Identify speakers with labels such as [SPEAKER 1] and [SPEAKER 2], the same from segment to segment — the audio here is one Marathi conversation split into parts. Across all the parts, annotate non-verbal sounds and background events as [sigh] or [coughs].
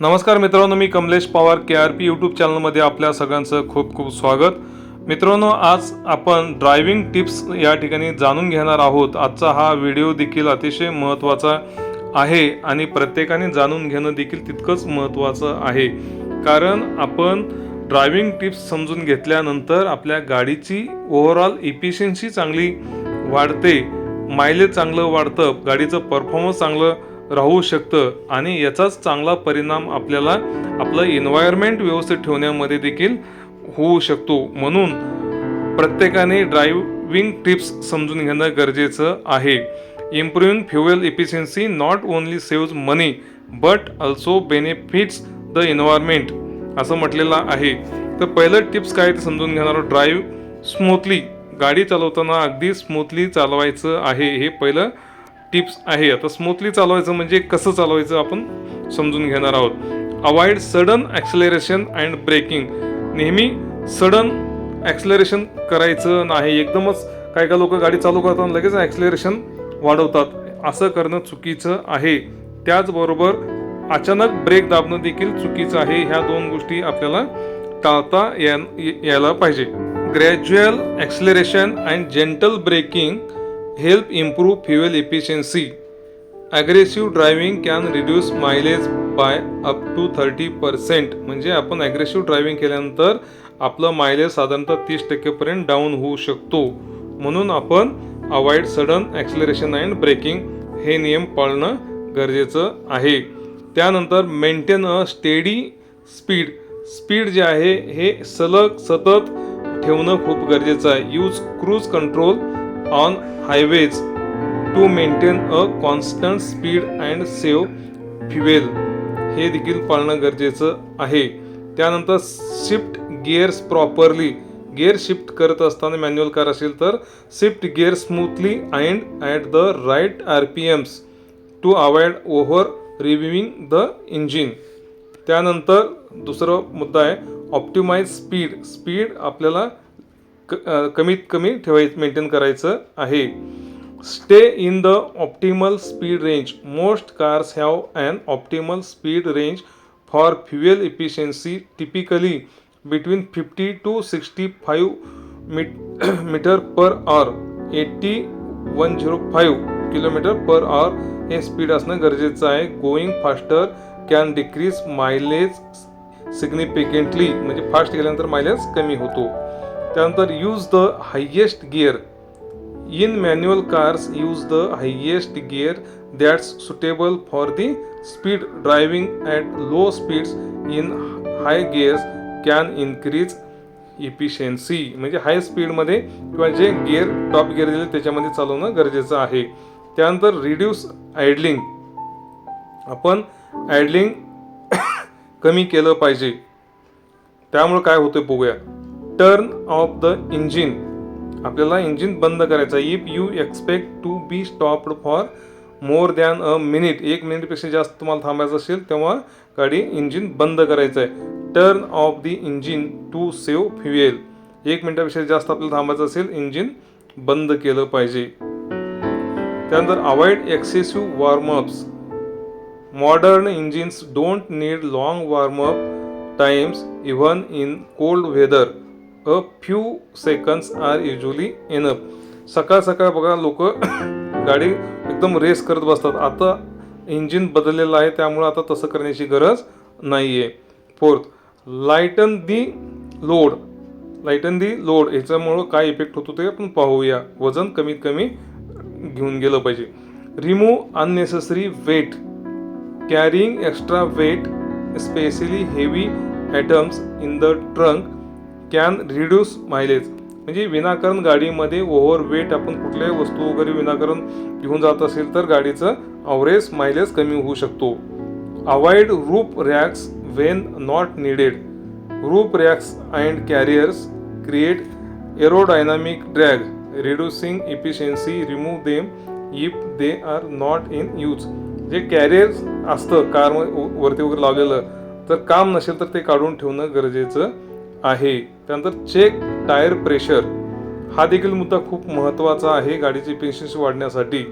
[SPEAKER 1] नमस्कार मित्रांनो मी Kamlesh Pawar K R P YouTube चॅनलमध्ये आपल्या सगळ्यांचं खूप खूप स्वागत. मित्रांनो आज आपण ड्रायव्हिंग टिप्स या ठिकाणी जाणून घेणार आहोत. आजचा हा व्हिडिओ देखील अतिशय महत्त्वाचा आहे आणि प्रत्येकाने जाणून घेणं देखील तितकंच महत्त्वाचं आहे. कारण आपण ड्रायव्हिंग टिप्स समजून घेतल्यानंतर आपल्या गाडीची ओव्हरऑल इफिशियन्सी चांगली वाढते मायलेज चांगलं वाढतं गाडीचं परफॉर्मन्स चांगलं राहू शकतं आणि याचाच चांगला परिणाम आपल्याला आपलं एन्व्हायरमेंट व्यवस्थित ठेवण्यामध्ये देखील होऊ शकतो. म्हणून प्रत्येकाने ड्रायव्हिंग टिप्स समजून घेणं गरजेचं आहे. Improving fuel efficiency not only saves money but also benefits the environment असं म्हटलेलं आहे. तर पहिलं टिप्स काय ते समजून घेणार ड्राईव्ह स्मूथली गाडी चालवताना अगदी स्मूथली चालवायचं आहे. हे पहिलं टिप्स आहे. आता स्मूथली चालवायचं म्हणजे कसं चालवायचं आपण समजून घेणार आहोत. Avoid sudden acceleration and braking नेहमी सडन ॲक्सलरेशन करायचं नाही. एकदमच काय काय लोक गाडी चालू करताना लगेच ॲक्सलरेशन वाढवतात. असं करणं चुकीचं आहे. त्याचबरोबर अचानक ब्रेक दाबणं देखील चुकीचं आहे. ह्या दोन गोष्टी आपल्याला टाळता यायला पाहिजे. Gradual acceleration and gentle braking help improve fuel efficiency aggressive driving can reduce mileage by up to thirty percent म्हणजे आपण ॲग्रेसिव्ह ड्रायव्हिंग केल्यानंतर आपलं मायलेज साधारणतः तीस टक्केपर्यंत डाऊन होऊ शकतो. म्हणून आपण avoid sudden acceleration and braking हे नियम पाळणं गरजेचं आहे. त्यानंतर maintain a steady speed speed जे आहे हे सलग सतत ठेवणं खूप गरजेचं आहे. Use cruise control on highways to maintain a constant speed and save fuel. हे देखील पाळणं गरजेचं आहे. त्यानंतर shift gears properly gear shift करत असताना मॅन्युअल कार असेल तर shift gear smoothly and at the right R P Ms to avoid over revving the engine त्यानंतर दुसरा मुद्दा आहे ऑप्टिमाइज स्पीड स्पीड आपल्याला क कमीत कमी ठेवायचं मेंटेन करायचं आहे. Stay in the optimal speed range most cars have an optimal speed range for fuel efficiency typically between fifty to sixty five meet metre per hour eighty one zero five kilometre per hour हे स्पीड असणं गरजेचं आहे. Going faster can decrease mileage significantly म्हणजे फास्ट गेल्यानंतर मायलेज कमी होतो. त्यानंतर use the highest gear in manual cars use the highest gear that's suitable for the speed driving at low speeds in high gears can increase efficiency म्हणजे हाय स्पीडमध्ये किंवा जे गिअर टॉप गिअर दिले त्याच्यामध्ये चालवणं गरजेचं आहे. त्यानंतर रिड्यूस आयडलिंग आपण आयडलिंग [coughs] कमी केलं पाहिजे. त्यामुळे काय होतं बघूया. टर्न ऑफ द इंजिन आपल्याला इंजिन बंद करायचं आहे. If you expect to be stopped for more than a minute एक मिनिटपेक्षा जास्त तुम्हाला थांबायचं असेल तेव्हा गाडी इंजिन बंद करायचं आहे. Turn off the engine to save fuel एक मिनिटापेक्षा जास्त आपल्याला थांबायचं असेल इंजिन बंद केलं पाहिजे. त्यानंतर avoid excessive warmups modern engines don't need long warmup times even in cold weather a few seconds are usually usually सकाळ सकाळ बघा लोक [coughs] गाडी एकदम रेस करत बसतात. आता इंजिन बदललेलं आहे त्यामुळे आता तसं करण्याची गरज नाही आहे fourth lighten the load lighten the load याच्यामुळं काय इफेक्ट होतो ते आपण पाहूया. वजन कमीत कमी घेऊन गेलं पाहिजे. Remove unnecessary weight carrying extra weight especially heavy items in the trunk can reduce mileage म्हणजे विनाकारण गाडीमध्ये ओव्हर वेट आपण कुठल्याही वस्तू वगैरे विनाकारण घेऊन जात असेल तर गाडीचं अवरेज मायलेज कमी होऊ शकतो. Avoid roof racks when not needed roof racks and carriers create aerodynamic drag reducing efficiency remove them if they are not in use जे कॅरियर असतं कार वरती वगैरे लावलेलं तर काम नसेल तर ते काढून ठेवणं गरजेचं आहे. त्यानंतर चेक टायर प्रेशर हा देखील मुद्दा खूप महत्त्वाचा आहे गाडीची पेशन्स वाढण्यासाठी.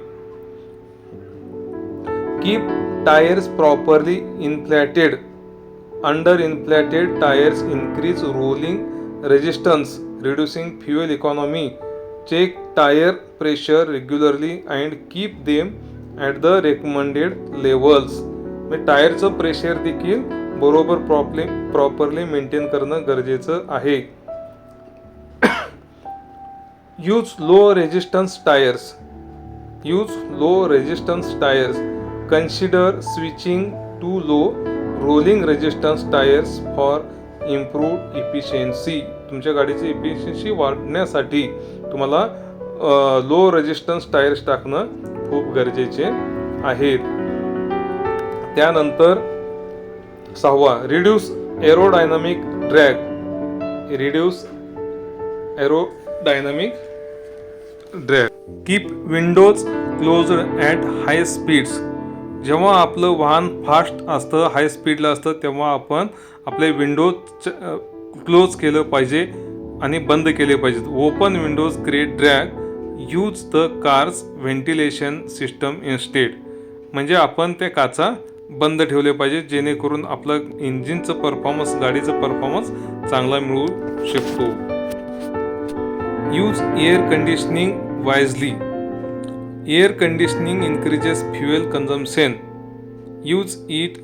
[SPEAKER 1] Keep tyres properly inflated under inflated tyres increase rolling resistance reducing fuel economy check tyre pressure regularly and keep them at the recommended levels म्हणजे टायरचं प्रेशर देखील बरोबर प्रॉपली प्रॉपरली मेंटेन करणं गरजेचं आहे. Use low resistance tyres use low resistance tyres consider switching to low rolling resistance tyres for improve efficiency तुमच्या गाडीची इफिशियन्सी वाढण्यासाठी तुम्हाला लो रेजिस्टन्स टायर्स टाकणं खूप गरजेचे आहेत त्यानंतर सहावा reduce aerodynamic drag reduce aerodynamic drag keep windows close at high speeds जेव्हा आपलं वाहन फास्ट असतं हाय स्पीडला असतं तेव्हा आपण आपले विंडोज क्लोज केलं पाहिजे आणि बंद केले पाहिजेत. Open windows create drag use the car's ventilation system instead म्हणजे आपण त्या काचा बंद ठेवले पाहिजे जेणेकरून आपलं इंजिनचं परफॉर्मन्स गाडीचं परफॉर्मन्स चांगला मिळू शकतो. Use air conditioning wisely air conditioning increases fuel consumption use it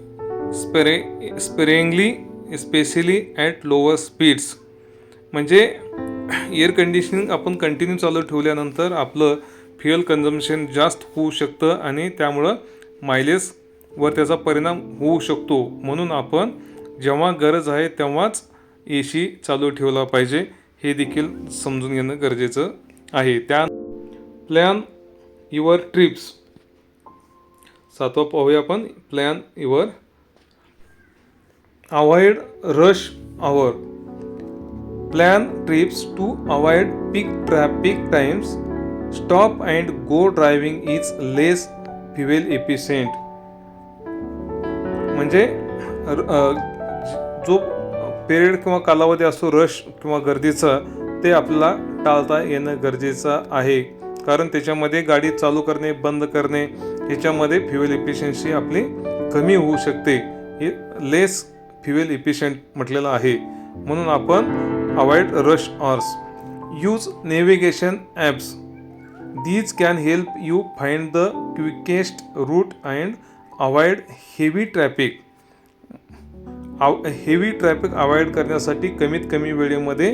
[SPEAKER 1] spare sparingly especially at lower speeds म्हणजे एअर कंडिशनिंग आपण कंटिन्यू चालू ठेवल्यानंतर आपलं फ्युएल कन्झम्शन जास्त होऊ शकतं आणि त्यामुळं मायलेज वर त्याचा परिणाम होऊ शकतो. म्हणून आपण जेव्हा गरज आहे तेव्हाच ए सी चालू ठेवला पाहिजे. हे देखील समजून घेणं गरजेचं आहे. त्या प्लॅन युअर ट्रिप्स सातवा पाहूया आपण. Plan your avoid rush hour plan trips to avoid peak traffic times stop and go driving is less fuel efficient म्हणजे र- जो पिरियड किंवा कालावधी असतो रश किंवा गर्दीचा ते आपल्याला टाळता येणं गरजेचं आहे. कारण त्याच्यामध्ये गाडी चालू करणे बंद करणे ह्याच्यामध्ये फ्युएल इफिशियन्सी आपली कमी होऊ शकते. हे लेस फ्युएल इफिशियंट म्हटलेलं आहे. म्हणून आपण avoid rush hours use navigation apps these can help you find the quickest route and avoid heavy traffic. Heavy traffic avoid करण्यासाठी कमीत कमी वेळेमध्ये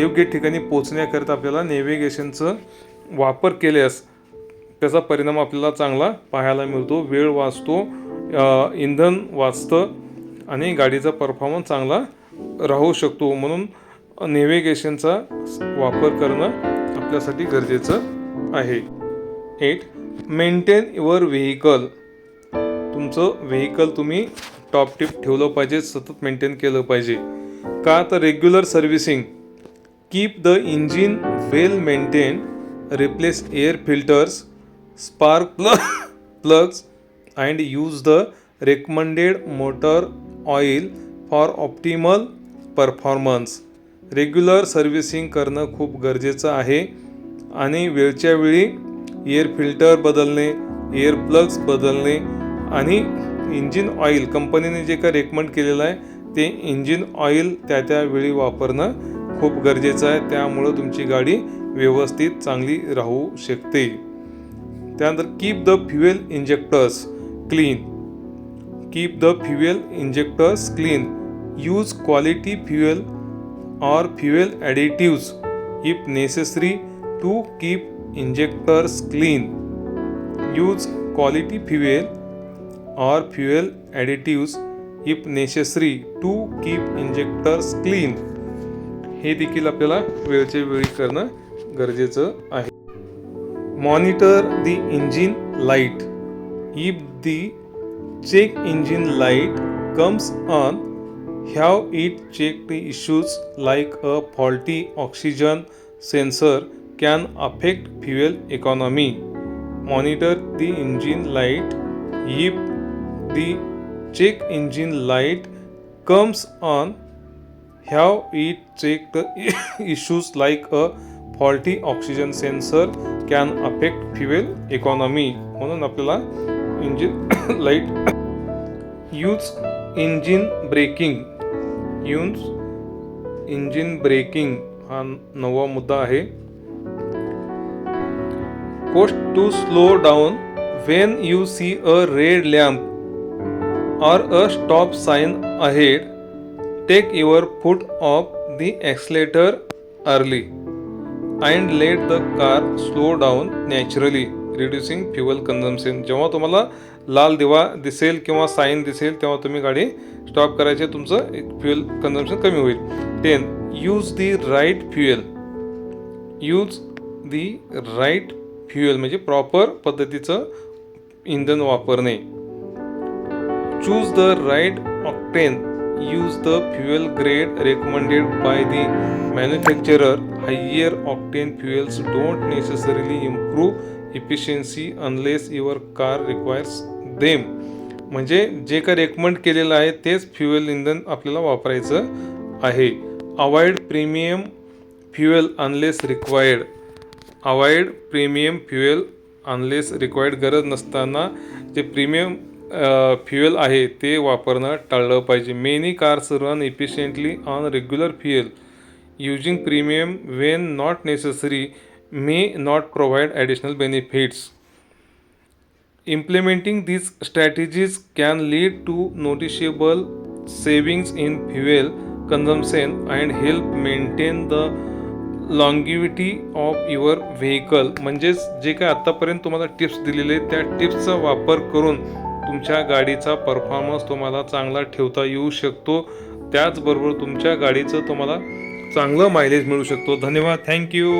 [SPEAKER 1] योग्य ठिकाणी पोचण्याकरिता आपल्याला नेव्हिगेशनचं वापर केल्यास त्याचा परिणाम आपल्याला चांगला पाहायला मिळतो. वेळ वाचतो इंधन वाचतं आणि गाडीचा परफॉर्मन्स चांगला राहू शकतो. म्हणून नेव्हिगेशनचा वापर करणं आपल्यासाठी गरजेचं आहे. एट मेंटेन युअर व्हेकल तुमचं व्हेकल तुम्ही टॉप टिप ठेवलं पाहिजे सतत मेंटेन केलं पाहिजे. का तर regular servicing keep the engine well maintain replace air filters spark प्ल plugs and use the recommended motor oil for optimal performance regular servicing करणं खूप गरजेचं आहे. आणि वेळच्या वेळी एअर फिल्टर बदलणे एअर प्लग्स बदलणे आणि इंजिन ऑइल कंपनीने जे काय रेकमेंड केलेलं आहे ते इंजिन ऑइल त्या त्या वेळी वापरणं खूप गरजेचं आहे. त्यामुळं तुमची गाडी व्यवस्थित चांगली राहू शकते. त्यानंतर keep the fuel injectors clean keep the fuel injectors clean use quality fuel or fuel additives if necessary to keep injectors clean use quality fuel or fuel additives if necessary to keep injectors clean हे देखील आपल्याला वेळचे वेळी करणं गरजेचं आहे. Monitor the engine light. If the check engine light comes on have it check the issues like a faulty oxygen sensor can affect fuel economy. Monitor the engine light if the check engine light comes on have it checked issues like a faulty oxygen sensor can affect fuel economy म्हणून आपल्याला engine light use engine braking use engine braking हा नवा मुद्दा आहे coast to slow down when you see a red lamp or a stop sign ahead, take your foot off the accelerator early and let the car slow down naturally reducing fuel consumption जेव्हा तुम्हाला लाल दिवा दिसेल किंवा साईन दिसेल तेव्हा तुम्ही गाडी स्टॉप करायची तुमचं फ्युएल कन्झम्पशन कमी होईल ten use the right fuel use the right fuel म्हणजे प्रॉपर पद्धतीचं इंधन वापरणे choose the right octane use the fuel grade recommended by the manufacturer higher octane fuels don't necessarily improve efficiency unless your car requires them म्हणजे जे काय रेकमेंड केलेलं आहे तेच फ्युएल इंधन आपल्याला वापरायचं आहे avoid premium fuel unless required avoid premium fuel unless required गरज नसताना जे प्रीमियम फ्युएल आहे ते वापरणं टाळलं पाहिजे. Many cars run efficiently on regular fuel using premium when not necessary may not provide additional benefits implementing these strategies can lead to noticeable savings in fuel consumption and help maintain the longevity of your vehicle म्हणजेच जे काय आत्तापर्यंत तुम्हाला टिप्स दिलेले त्या टिप्सचा वापर करून तुमच्या गाडीचा परफॉर्मन्स तुम्हाला चांगला ठेवता येऊ शकतो. त्याचबरोबर तुमच्या गाडीचं तुम्हाला चांगलं मायलेज मिळू शकतो. धन्यवाद. थँक्यू